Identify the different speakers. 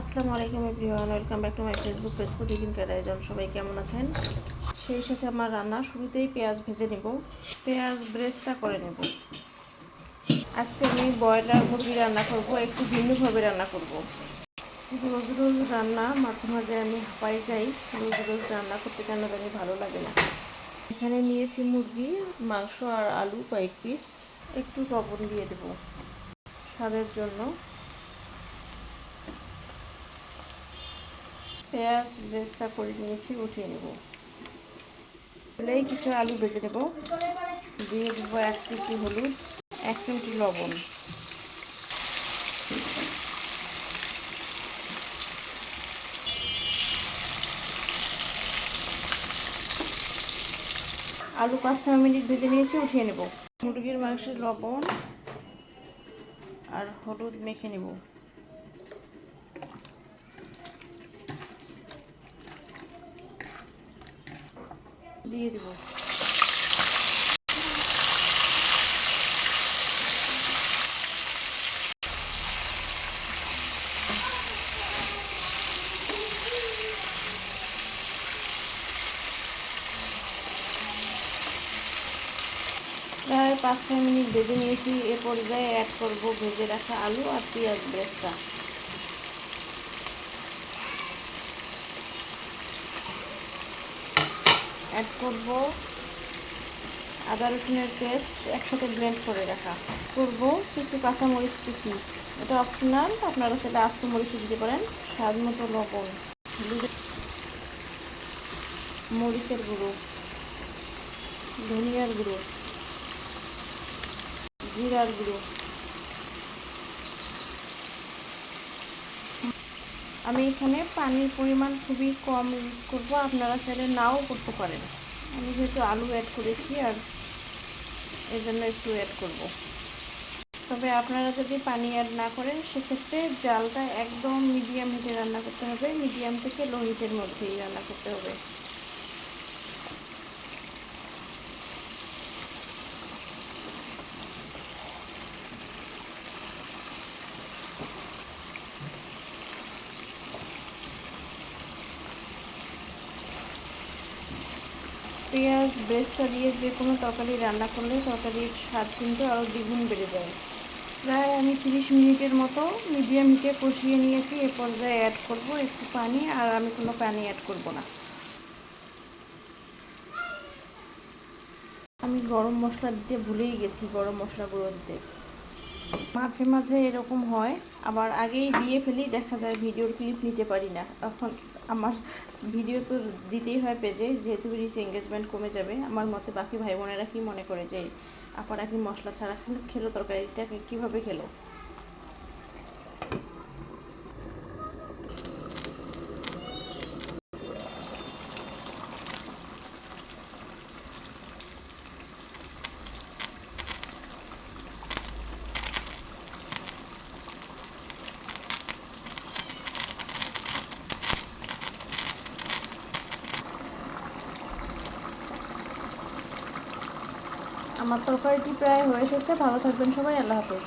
Speaker 1: আসসালামু আলাইকুম everyone, welcome back to my Facebook page cooking আয়োজন সবাই কেমন আছেন? সেই সাথে আমার রান্না, শুরুতেই পেঁয়াজ ভেজে নেব, পেঁয়াজ ব্রেস্তা করে নেব। আজকে আমি ব্রয়লার মুরগি রান্না করব, একটু ভিন্নভাবে রান্না করব। রোজ রোজ রান্না, মাঝে মাঝে আমি হাঁপাই যাই, রোজ রোজ রান্না করতে কেন জানি ভালো লাগে না। এখানে নিয়েছি মুরগি, মাংস আর আলু কয়েক পিস একটু লবণ দিয়ে দেব। স্বাদের জন্য পেঁয়াজ বেস্তা করে নিয়েছি, উঠিয়ে নেব। কিছু আলু ভেজে নেব। দিয়ে দেবো এক চিমটি হলুদ, এক চিমটি লবণ। আলু পাঁচ ছয় মিনিট ভেজে নিয়েছি, উঠিয়ে নেব। মুরগির মাংসের লবণ আর হলুদ মেখে নেব। দিয়ে দেব। প্রায় পাঁচ ছয় মিনিট ভেজে নিয়েছি। এ পর্যায়ে অ্যাড করব ভেজে রাখা আলু আর পেঁয়াজ ব্রেস্তা। অ্যাড করব আদা রসুনের পেস্ট একসাথে ব্লেন্ড করে রাখা। করব কিছু কাঁচামরিচ কুচি। এটা অপশনাল আপনারা সেটা আস্ত মরিচ দিতে পারেন, স্বাদ মতো লবণ। মরিচের গুঁড়ো। ধনিয়ার গুঁড়ো। জিরার গুঁড়ো। আমি এখানে পানির পরিমাণ খুবই কম ইউজ করব। আপনারা চাইলে নাও করতে পারেন। আমি যেহেতু আলু অ্যাড করেছি আর এই জন্য একটু অ্যাড করব। তবে আপনারা যদি পানি অ্যাড না করেন, সেক্ষেত্রে জালটা একদম মিডিয়াম হিটে রান্না করতে হবে। মিডিয়াম থেকে লো হিটের মধ্যেই রান্না করতে হবে। পেঁয়াজ, ব্রেস্তা দিয়ে যে কোনো তরকারি রান্না করলে তরকারির স্বাদ কিন্তু আরও দ্বিগুণ বেড়ে যায়। প্রায় আমি তিরিশ মিনিটের মতো মিডিয়াম হিটে কষিয়ে নিয়েছি, এ পর্যায়ে অ্যাড করব একটু পানি, আর আমি কোনো পানি অ্যাড করব না। আমি গরম মশলা দিতে ভুলেই গেছি, গরম মশলা গুঁড়ো দিতে। মাঝে মাঝে এরকম হয়। আবার আগেই দিয়ে ফেলি দেখা যায় ভিডিওর ক্লিপ নিতে পারি না। তখন আমার ভিডিও তো দিতেই হয় পেজে যেহেতু রিস এঙ্গেজমেন্ট কমে যাবে। আমার মতে বাকি ভাই বোনেরা কি মনে করে যে, আপারা কি মশলা ছাড়া খেলো তরকারিটাকে কীভাবে খেলো? আমার তরকারিটি প্রায় হয়ে এসেছে। ভালো থাকবেন সবাই আল্লাহ হাফেজ।